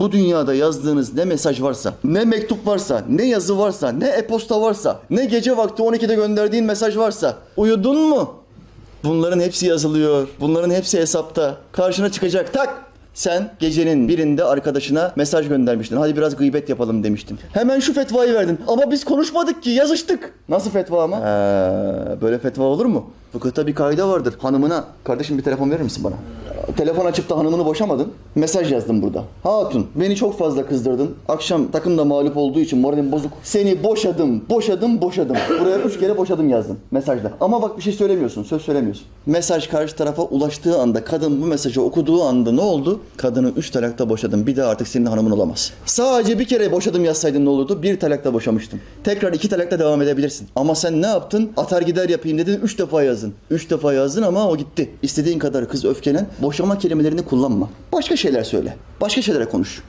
Bu dünyada yazdığınız ne mesaj varsa, ne mektup varsa, ne yazı varsa, ne e-posta varsa, ne gece vakti 12'de gönderdiğin mesaj varsa uyudun mu? Bunların hepsi yazılıyor. Bunların hepsi hesapta. Karşına çıkacak. Tak! Sen gecenin birinde arkadaşına mesaj göndermiştin. Hadi biraz gıybet yapalım demiştin. Hemen şu fetvayı verdin. Ama biz konuşmadık ki yazıştık. Nasıl fetva ama? Ee, böyle fetva olur mu? Fıkıhta bir kaide vardır. Hanımına, kardeşim bir telefon verir misin bana? Telefon açıp da hanımını boşamadın. Mesaj yazdım burada. Hatun beni çok fazla kızdırdın. Akşam takım da mağlup olduğu için moralim bozuk. Seni boşadım, boşadım, boşadım. Buraya üç kere boşadım yazdım mesajda. Ama bak bir şey söylemiyorsun, söz söylemiyorsun. Mesaj karşı tarafa ulaştığı anda, kadın bu mesajı okuduğu anda ne oldu? Kadını üç talakta boşadım. Bir daha artık senin hanımın olamaz. Sadece bir kere boşadım yazsaydın ne olurdu? Bir talakta boşamıştım. Tekrar iki talakta devam edebilirsin. Ama sen ne yaptın? Atar gider yapayım dedin, üç defa yazdın. Üç defa yazdın ama o gitti. İstediğin kadar kız öfkelen, boşama kelimelerini kullanma. Başka şeyler söyle. Başka şeylere konuş.